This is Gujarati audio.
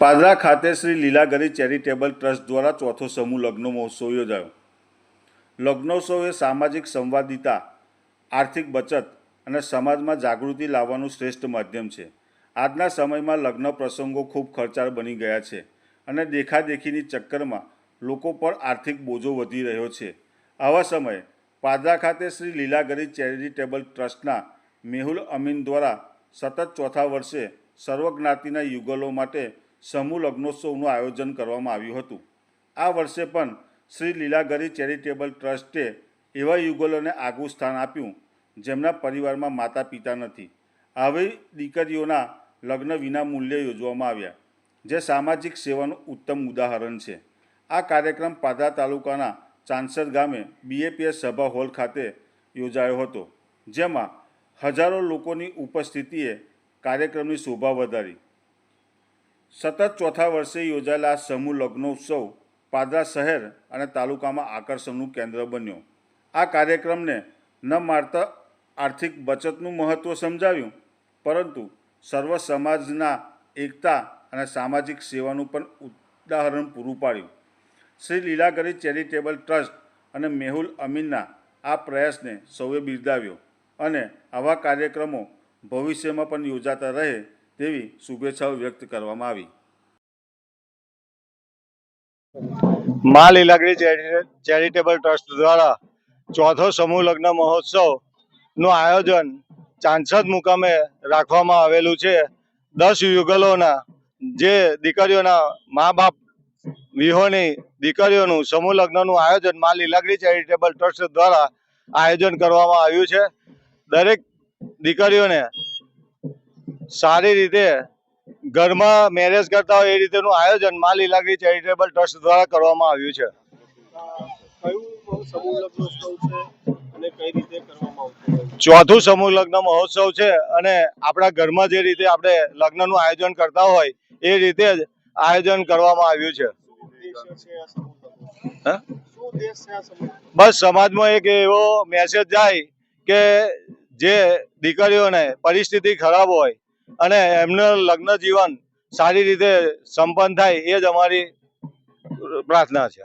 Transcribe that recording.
પાદરા ખાતે શ્રી લીલાગરી ચેરિટેબલ ટ્રસ્ટ દ્વારા ચોથો સમૂહ લગ્ન મહોત્સવ યોજાયો. લગ્નોત્સવ એ સામાજિક સંવાદિતા, આર્થિક બચત અને સમાજમાં જાગૃતિ લાવવાનું શ્રેષ્ઠ માધ્યમ છે. આજના સમયમાં લગ્ન પ્રસંગો ખૂબ ખર્ચાળ બની ગયા છે અને દેખાદેખીની ચક્કરમાં લોકો પર આર્થિક બોજો વધી રહ્યો છે. આવા સમયે પાદરા ખાતે શ્રી લીલાગરી ચેરિટેબલ ટ્રસ્ટના મેહુલ અમીન દ્વારા સતત ચોથા વર્ષે સર્વજ્ઞાતિના યુગલો માટે સમૂહ લગ્નોત્સવનું આયોજન કરવામાં આવ્યું હતું. આ વર્ષે પણ શ્રી લીલાગરી ચેરિટેબલ ટ્રસ્ટે એવા યુગલોને આગવું સ્થાન આપ્યું, જેમના પરિવારમાં માતા પિતા નથી. આવી દીકરીઓના લગ્ન વિના મૂલ્યે યોજવામાં આવ્યા, જે સામાજિક સેવાનું ઉત્તમ ઉદાહરણ છે. આ કાર્યક્રમ પાદરા તાલુકાના ચાંસદ ગામે બીએપીએસ સભા હોલ ખાતે યોજાયો હતો, જેમાં હજારો લોકોની ઉપસ્થિતિએ કાર્યક્રમની શોભા વધારી. સતત ચોથા વર્ષે યોજાયેલા આ સમૂહ લગ્નોત્સવ પાદરા શહેર અને તાલુકામાં આકર્ષણનું કેન્દ્ર બન્યો. આ કાર્યક્રમને ન માત્ર આર્થિક બચતનું મહત્ત્વ સમજાવ્યું, પરંતુ સર્વ સમાજના એકતા અને સામાજિક સેવાનું પણ ઉદાહરણ પૂરું પાડ્યું. શ્રી લીલાગરી ચેરિટેબલ ટ્રસ્ટ અને મેહુલ અમીનના આ પ્રયાસને સૌએ બિરદાવ્યો અને આવા કાર્યક્રમો ભવિષ્યમાં પણ યોજાતા રહે તેવી શુભેચ્છાઓ વ્યક્ત કરવામાં આવી. મા લીલાગરી ચેરિટે- ચેરિટેબલ ટ્રસ્ટ દ્વારા ચોથો સમૂહ લગ્ન મહોત્સવનું આયોજન ચાંસદ મુકામે રાખવામાં આવેલું છે. દસ યુગલોના જે દીકરીઓના મા બાપ વિહોની દીકરીઓનું સમૂહ લગ્નનું આયોજન મા લીલાગરી ચેરિટેબલ ટ્રસ્ટ દ્વારા આયોજન કરવામાં આવ્યું છે. દરેક દીકરીઓને સારી રીતે ઘરમાં મેરેજ કરતા હોય એ રીતેનું આયોજન મા લીલાગરી ચેરિટેબલ ટ્રસ્ટ દ્વારા કરવામાં આવ્યું છે? ચોથું સમૂહ લગ્ન મહોત્સવ છે અને આપણા ઘરમાં જે રીતે આપણે લગ્નનું આયોજન કરતા હોય એ રીતે જ આયોજન કરવામાં આવ્યું છે બસ સમાજમાં એક એવો મેસેજ જાય કે જે દીકરીઓને પરિસ્થિતિ ખરાબ હોય અને એમનું લગ્ન જીવન સારી રીતે સંપન્ન થાય એ જ અમારી પ્રાર્થના છે.